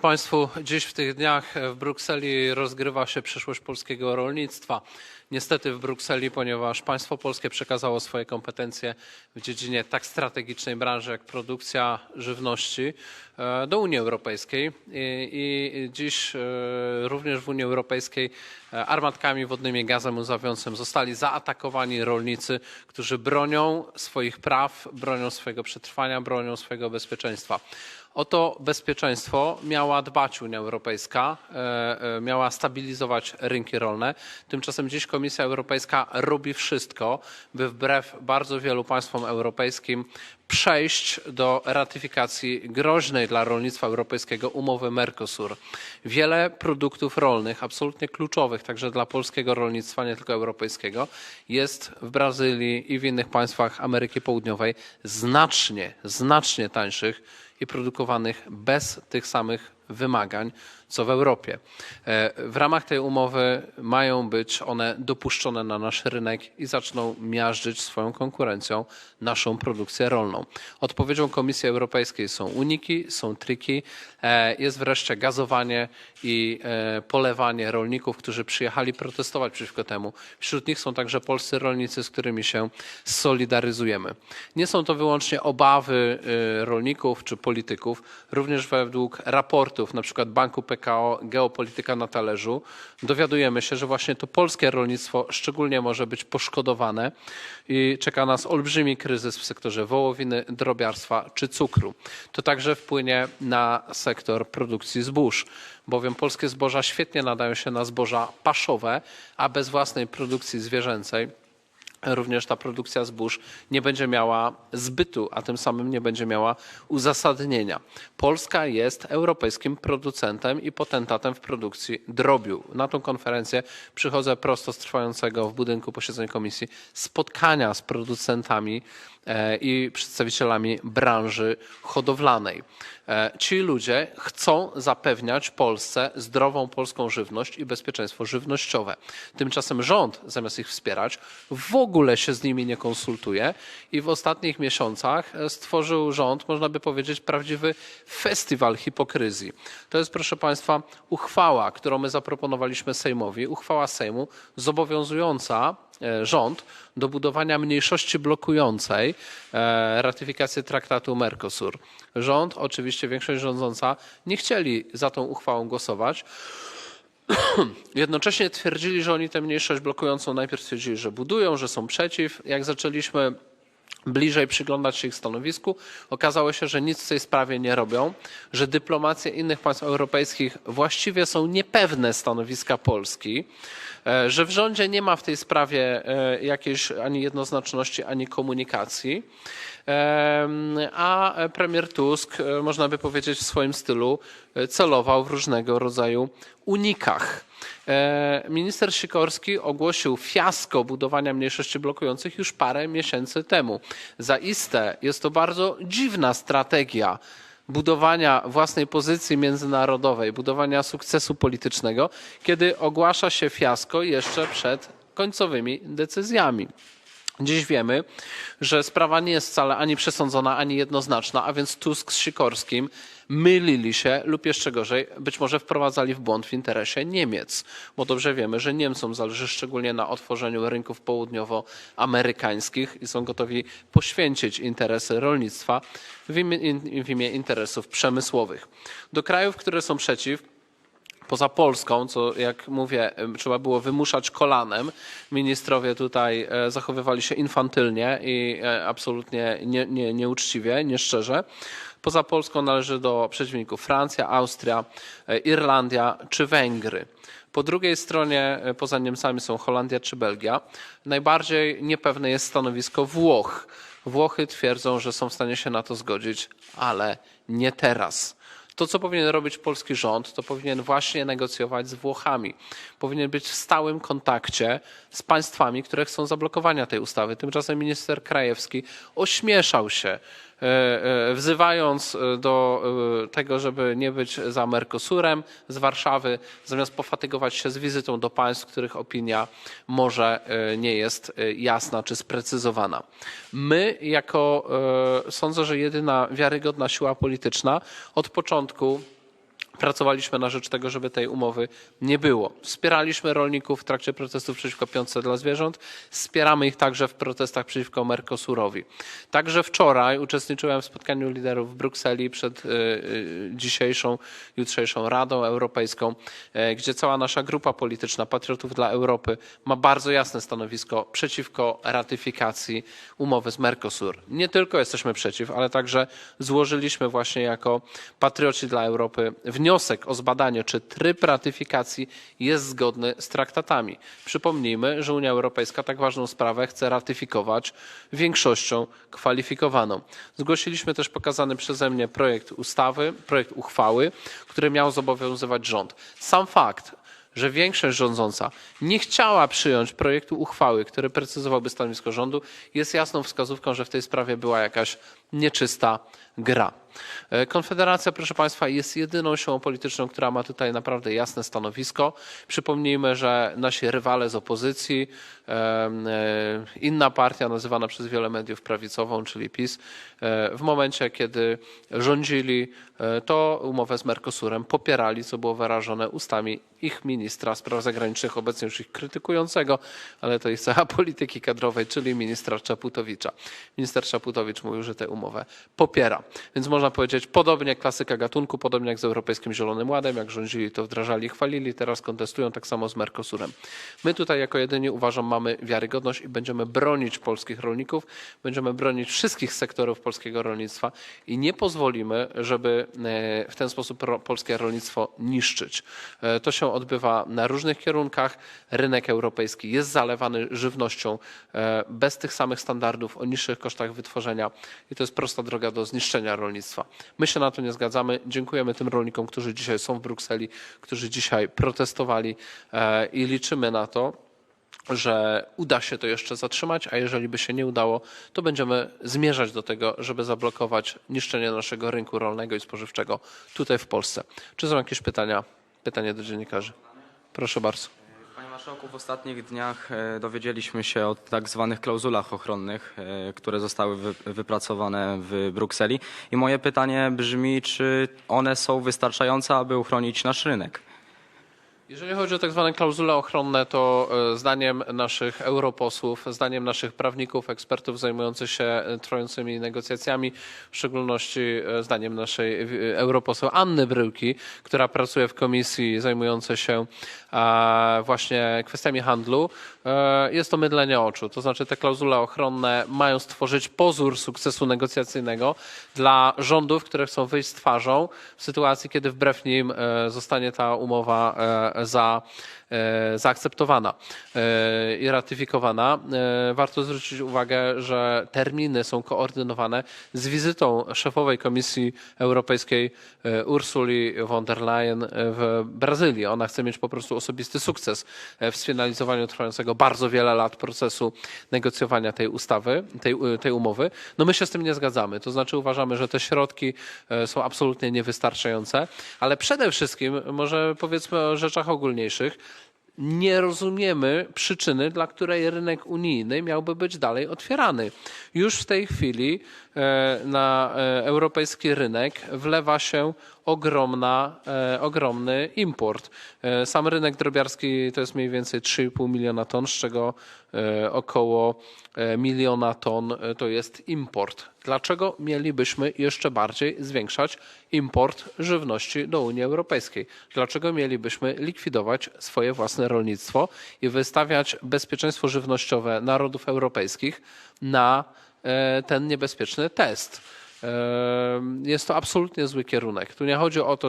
Państwu, dziś w tych dniach w Brukseli rozgrywa się przyszłość polskiego rolnictwa. Niestety w Brukseli, ponieważ państwo polskie przekazało swoje kompetencje w dziedzinie tak strategicznej branży jak produkcja żywności e, do Unii Europejskiej. I, dziś e, również w Unii Europejskiej e, armatkami wodnymi, gazem łzawiącym zostali zaatakowani rolnicy, którzy bronią swoich praw, bronią swojego przetrwania, bronią swojego bezpieczeństwa. O to bezpieczeństwo miała dbać Unia Europejska, e, e, miała stabilizować rynki rolne. Tymczasem dziś Komisja Europejska robi wszystko, by wbrew bardzo wielu państwom europejskim przejść do ratyfikacji groźnej dla rolnictwa europejskiego umowy Mercosur. Wiele produktów rolnych, absolutnie kluczowych także dla polskiego rolnictwa, nie tylko europejskiego, jest w Brazylii i w innych państwach Ameryki Południowej znacznie, znacznie tańszych i produkowanych bez tych samych wymagań, co w Europie. E, w ramach tej umowy mają być one dopuszczone na nasz rynek i zaczną miażdżyć swoją konkurencją naszą produkcję rolną. Odpowiedzią Komisji Europejskiej są uniki, są triki, e, jest wreszcie gazowanie i e, polewanie rolników, którzy przyjechali protestować przeciwko temu. Wśród nich są także polscy rolnicy, z którymi się solidaryzujemy. Nie są to wyłącznie obawy rolników czy polityków, również według raportów na przykład Banku PKO Geopolityka na talerzu dowiadujemy się, że właśnie to polskie rolnictwo szczególnie może być poszkodowane i czeka nas olbrzymi kryzys w sektorze wołowiny, drobiarstwa czy cukru. To także wpłynie na sektor produkcji zbóż, bowiem polskie zboża świetnie nadają się na zboża paszowe, a bez własnej produkcji zwierzęcej również ta produkcja zbóż nie będzie miała zbytu, a tym samym nie będzie miała uzasadnienia. Polska jest europejskim producentem i potentatem w produkcji drobiu. Na tą konferencję przychodzę prosto z trwającego w budynku posiedzeń komisji spotkania z producentami e, i przedstawicielami branży hodowlanej. E, ci ludzie chcą zapewniać Polsce zdrową polską żywność i bezpieczeństwo żywnościowe. Tymczasem rząd, zamiast ich wspierać, w ogóle się z nimi nie konsultuje i w ostatnich miesiącach e, stworzył rząd, można by powiedzieć, prawdziwy festiwal hipokryzji. To jest, proszę Państwa, uchwała, którą my zaproponowaliśmy Sejmowi, uchwała Sejmu zobowiązująca rząd do budowania mniejszości blokującej e, ratyfikację traktatu Mercosur. Rząd, oczywiście większość rządząca, nie chcieli za tą uchwałą głosować. Jednocześnie twierdzili, że oni tę mniejszość blokującą najpierw twierdzili, że budują, że są przeciw. Jak zaczęliśmy bliżej przyglądać się ich stanowisku, okazało się, że nic w tej sprawie nie robią, że dyplomacje innych państw europejskich właściwie są niepewne stanowiska Polski, e, że w rządzie nie ma w tej sprawie e, jakiejś ani jednoznaczności, ani komunikacji. A premier Tusk, e, można by powiedzieć w swoim stylu, celował w różnego rodzaju unikach. E, minister Sikorski ogłosił fiasko budowania mniejszości blokujących już parę miesięcy temu. Zaiste jest to bardzo dziwna strategia budowania własnej pozycji międzynarodowej, budowania sukcesu politycznego, kiedy ogłasza się fiasko jeszcze przed końcowymi decyzjami. Dziś wiemy, że sprawa nie jest wcale ani przesądzona, ani jednoznaczna, a więc Tusk z Sikorskim mylili się lub jeszcze gorzej, być może wprowadzali w błąd w interesie Niemiec, bo dobrze wiemy, że Niemcom zależy szczególnie na otworzeniu rynków południowoamerykańskich i są gotowi poświęcić interesy rolnictwa w imię, w imię interesów przemysłowych. Do krajów, które są przeciw, poza Polską, co jak mówię, trzeba było wymuszać kolanem. Ministrowie tutaj e, zachowywali się infantylnie i e, absolutnie nie, nie, nieuczciwie, nieszczerze. Poza Polską należy do przeciwników Francja, Austria, e, Irlandia czy Węgry. Po drugiej stronie, poza Niemcami, są Holandia czy Belgia. Najbardziej niepewne jest stanowisko Włoch. Włochy twierdzą, że są w stanie się na to zgodzić, ale nie teraz. To, co powinien robić polski rząd, to powinien właśnie negocjować z Włochami. Powinien być w stałym kontakcie z państwami, które chcą zablokowania tej ustawy. Tymczasem minister Krajewski ośmieszał się wzywając e, do tego, żeby nie być za Mercosurem z Warszawy, zamiast pofatygować się z wizytą do państw, których opinia może nie jest jasna czy sprecyzowana. My, jako sądzę, że jedyna wiarygodna siła polityczna, od początku Pracowaliśmy na rzecz tego, żeby tej umowy nie było. Wspieraliśmy rolników w trakcie protestów przeciwko piątce dla zwierząt. Wspieramy ich także w protestach przeciwko Mercosurowi. Także wczoraj uczestniczyłem w spotkaniu liderów w Brukseli przed y, y, dzisiejszą, jutrzejszą Radą Europejską, e, gdzie cała nasza grupa polityczna Patriotów dla Europy ma bardzo jasne stanowisko przeciwko ratyfikacji umowy z Mercosur. Nie tylko jesteśmy przeciw, ale także złożyliśmy właśnie jako Patrioci dla Europy wniosek o zbadanie, czy tryb ratyfikacji jest zgodny z traktatami. Przypomnijmy, że Unia Europejska tak ważną sprawę chce ratyfikować większością kwalifikowaną. Zgłosiliśmy też pokazany przeze mnie projekt ustawy, projekt uchwały, który miał zobowiązywać rząd. Sam fakt, że większość rządząca nie chciała przyjąć projektu uchwały, który precyzowałby stanowisko rządu, jest jasną wskazówką, że w tej sprawie była jakaś nieczysta gra. E, Konfederacja, proszę Państwa, jest jedyną siłą polityczną, która ma tutaj naprawdę jasne stanowisko. Przypomnijmy, że nasi rywale z opozycji, e, inna partia nazywana przez wiele mediów prawicową, czyli PiS, e, w momencie, kiedy rządzili, to umowę z Mercosurem popierali, co było wyrażone ustami ich ministra spraw zagranicznych, obecnie już ich krytykującego, ale to jest cała polityki kadrowej, czyli ministra Czaputowicza. Minister Czaputowicz mówił, że tę umowę popiera. Więc można powiedzieć, podobnie jak klasyka gatunku, podobnie jak z Europejskim Zielonym Ładem, jak rządzili, to wdrażali chwalili, teraz kontestują tak samo z Mercosurem. My tutaj jako jedyni uważam mamy wiarygodność i będziemy bronić polskich rolników, będziemy bronić wszystkich sektorów polskiego rolnictwa i nie pozwolimy, żeby e, w ten sposób polskie rolnictwo niszczyć. E, To się odbywa na różnych kierunkach. Rynek europejski jest zalewany żywnością e, bez tych samych standardów o niższych kosztach wytworzenia i to jest prosta droga do zniszczenia rolnictwa. My się na to nie zgadzamy. Dziękujemy tym rolnikom, którzy dzisiaj są w Brukseli, którzy dzisiaj protestowali e, i liczymy na to, że uda się to jeszcze zatrzymać, a jeżeli by się nie udało, to będziemy zmierzać do tego, żeby zablokować niszczenie naszego rynku rolnego i spożywczego tutaj w Polsce. Czy są jakieś pytania? Pytanie do dziennikarzy. Proszę bardzo. Marszałku, w ostatnich dniach e, dowiedzieliśmy się o tak zwanych klauzulach ochronnych, e, które zostały wy, wypracowane w Brukseli. I moje pytanie brzmi, czy one są wystarczające, aby uchronić nasz rynek? Jeżeli chodzi o tak zwane klauzule ochronne, to e, zdaniem naszych europosłów, zdaniem naszych prawników, ekspertów zajmujących się e, trwającymi negocjacjami, w szczególności e, zdaniem naszej europoseł Anny Bryłki, która pracuje w komisji zajmującej się właśnie kwestiami handlu, jest to mydlenie oczu. To znaczy te klauzule ochronne mają stworzyć pozór sukcesu negocjacyjnego dla rządów, które chcą wyjść z twarzą w sytuacji, kiedy wbrew nim zostanie ta umowa za, e, zaakceptowana e, i ratyfikowana. E, Warto zwrócić uwagę, że terminy są koordynowane z wizytą szefowej Komisji Europejskiej e, Ursuli von der Leyen w Brazylii. Ona chce mieć po prostu osobisty sukces e, w sfinalizowaniu trwającego bardzo wiele lat procesu negocjowania tej ustawy, tej, tej umowy. No my się z tym nie zgadzamy. To znaczy uważamy, że te środki e, są absolutnie niewystarczające, ale przede wszystkim może powiedzmy o rzeczach ogólniejszych nie rozumiemy przyczyny, dla której rynek unijny miałby być dalej otwierany. Już w tej chwili e, na e, europejski rynek wlewa się ogromna, e, ogromny import. Sam rynek drobiarski to jest mniej więcej 3,5 miliona ton, z czego około e, miliona ton e, to jest import. Dlaczego mielibyśmy jeszcze bardziej zwiększać import żywności do Unii Europejskiej? Dlaczego mielibyśmy likwidować swoje własne rolnictwo i wystawiać bezpieczeństwo żywnościowe narodów europejskich na e, ten niebezpieczny test? E, Jest to absolutnie zły kierunek. Tu nie chodzi o to, że